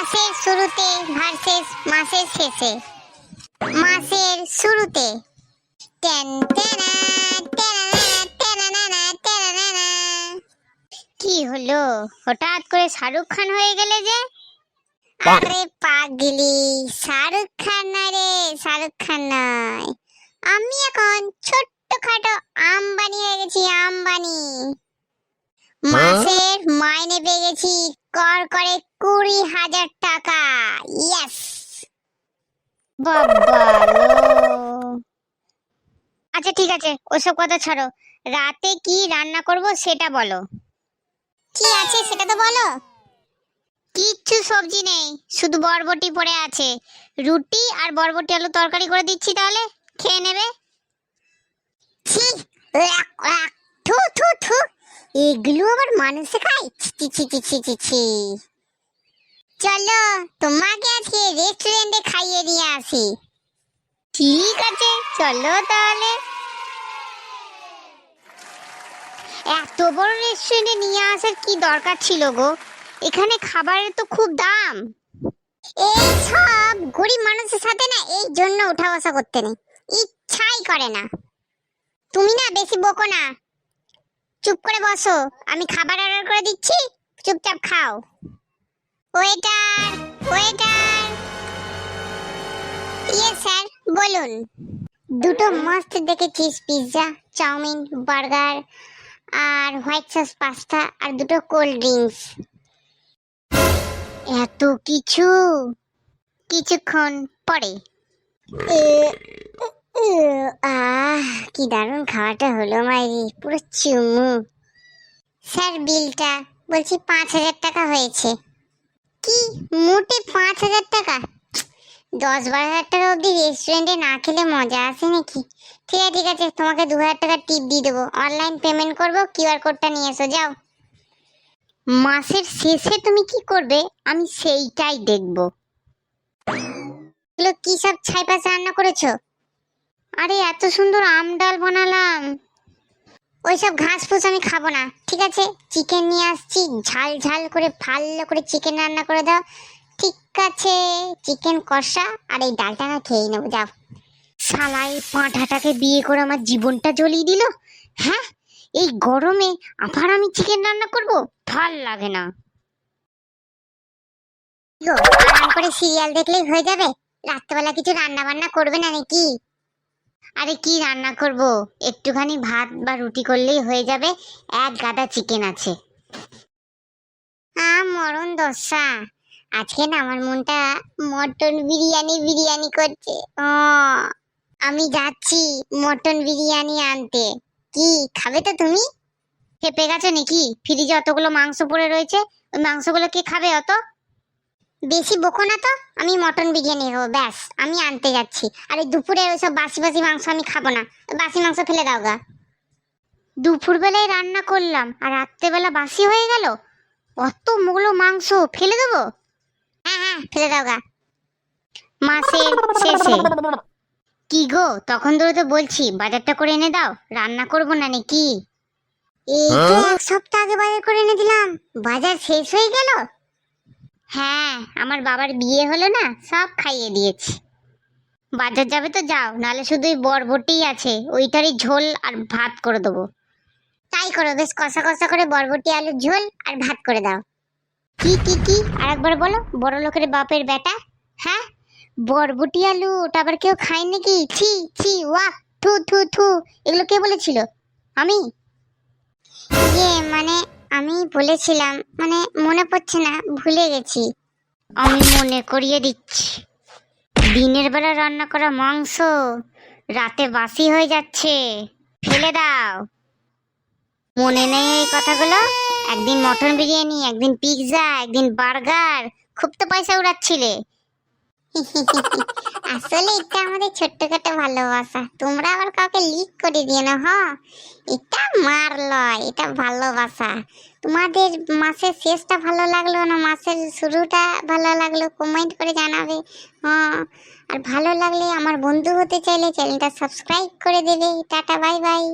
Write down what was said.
মাসের শুরুতে ভার্সেস মাসের শেষে। মাসের শুরুতে। টেন টেনা। কি হলো? হঠাৎ করে শাহরুখ খান হয়ে গেলে যে? আরে পাগলি শাহরুখ খান না রে শাহরুখ খান নয়। আমি এখন ছোট্টখাটো আম্বানি হয়ে গেছি আম্বানি। মাসের মাইনে পেয়ে গেছি কর করে কুড়ি হাজার টাকা। ইয়েস আচ্ছা ঠিক আছে, ওসব কথা ছাড়ো। রাতে কি রান্না করব সেটা বলো। কি আছে সেটা তো বলো। কিচ্ছু সবজি নেই, শুধু বরবটি পড়ে আছে। রুটি আর বরবটি আলু তরকারি করে দিচ্ছি তাহলে, খেয়ে নেবে। ছি থু থু থু। এগুলো আবার মানুষে খায়? ছি ছি ছি ছি চলো, তোমাকে আজকে রেস্টুরেন্টে খাইয়ে নিয়ে আসি। ঠিক আছে, চলো তাহলে। এত বড় রেস্টুরেন্টে নিয়ে আসার কি দরকার ছিল গো? এখানে খাবারের তো খুব দাম। এই সব গরিব মানুষের সাথে না এই জন্য উঠা বসা করতে নেই। ইচ্ছাই করে না। তুমি না বেশি বকো না। চুপ করে বসো। আমি খাবার অর্ডার করে দিচ্ছি, চুপচাপ খাও। Waiter waiter. ইয়ে স্যার, বলুন। দুটো মস্ত দেখে চিজ পিৎজা, চাউমিন, বার্গার, আর হোয়াইট সস পাস্তা, আর দুটো কোল্ড ড্রিঙ্কস। এত কিছু। কিছুক্ষণ পরে। কি দারুণ খাওয়াটা হলো মাইরি, পুরো চুমু। স্যার, বিলটা, বলছি পাঁচ হাজার টাকা হয়েছে। কি? মোটে পাঁচ হাজার টাকা? দশ বারো হাজার টাকা অবধি রেস্টুরেন্টে না খেলে মজা আসে নাকি? ঠিক আছে ঠিক আছে, তোমাকে দু হাজার টাকা টিপ দিয়ে দেবো। অনলাইন পেমেন্ট করব কিউআর কোডটা নিয়ে এসো, যাও। মাসের শেষে তুমি কি করবে? আমি সেইটাই দেখব। এগুলো কি সব ছাই পাশে রান্না করেছ? আরে, এত সুন্দর আম ডাল বানালাম। ওইসব ঘাস ফুস আমি খাব না, ঠিক আছে? চিকেন নিয়ে আসছি, ঝাল ঝাল করে, ভালো করে চিকেন রান্না করে দাও। ঠিক আছে চিকেন কষা, আর এই ডালটা না খেয়ে নেব, যাও। শালা, এই পাঁঠাটাকে বিয়ে করে আমার জীবনটা জ্বলিয়ে দিল। হ্যাঁ? এই গরমে আবার আমি চিকেন রান্না করব? ভালো লাগে না। আরাম করে সিরিয়াল দেখলেই হয়ে যাবে। রাত্রেবেলা কিছু রান্না বান্না করবে না নাকি? আরে কি রান্না করব? একটুখানি ভাত বা রুটি করলেই হয়ে যাবে, এক গাদা চিকেন আছে। আ মরণ দশা। আজকে না আমার মনটা মটন বিরিয়ানি বিরিয়ানি করছে। ও, আমি যাচ্ছি মটন বিরিয়ানি আনতে। কি, খাবে তো তুমি? খেপে গেছো নাকি? ফ্রিজে অতগুলো মাংস পড়ে রয়েছে, ওই মাংসগুলো কে খাবে অত? বেশি বকো না তো আমি মটন বিরিয়ানি খাব ব্যাস আমি আনতে যাচ্ছি। আর এই দুপুরে ওইসব বাসি বাসি মাংস আমি খাব না। বাসি মাংস ফেলে দাও গা। দুপুর বেলায় রান্না করলাম আর রাত্রেবেলা বাসি হয়ে গেল? অতগুলো মাংস ফেলে দেবো? হ্যাঁ হ্যাঁ ফেলে দাও গা। মাসের শেষে। কি গো তখন ধরে তো বলছি বাজারটা করে এনে দাও রান্না করব না নাকি? এই তো এক সপ্তাহ আগে বাজার করে এনে দিলাম। বাজার শেষ হয়ে গেল? হ্যাঁ আমার বাবার বিয়ে হলো না সব খাইয়ে দিয়েছি। বাজার যাবে তো যাও নালে শুধু ওই বরবটিই আছে, ওইটারই ঝোল আর ভাত করে দেবো। তাই করো, বেশ কষা কষা করে বরবটি, আলুর ঝোল আর ভাত করে দাও। কি কি কি? আরেকবার বলো, বড় লোকের বাপের বেটা? হ্যাঁ? বরবটি, আলু, ওটা আবার কেউ খায় নাকি? ছি ছি, ওয়াহ, থু থু থু, এগুলো কে বলেছিল? আমি? ইয়ে মানে আমি বলেছিলাম মানে মনে পড়ছে না, ভুলে গেছি। আমি মনে করিয়ে দিচ্ছি। দিনের বেলা রান্না করা মাংস, রাতে বাসি হয়ে যাচ্ছে। ফেলে দাও। মনে নেই এই কথাগুলো? একদিন মটন বিরিয়ানি, একদিন পিৎজা, একদিন বার্গার, খুব তো পয়সা উড়াচ্ছিলে। আসলে এটা আমাদের ছোট্টখাটো ভালোবাসা। তোমরা আবার কাউকে লিক করে দিও না, হ? এটা মার লয়, এটা ভালোবাসা। তোমাদের মাসের শেষটা ভালো লাগল না? মাসের শুরুটা ভালো লাগল? কমেন্ট করে জানাবে হ্যাঁ আর ভালো লাগলে আমার বন্ধু হতে চাইলে চ্যানেলটা সাবস্ক্রাইব করে দেবে। Tata bye bye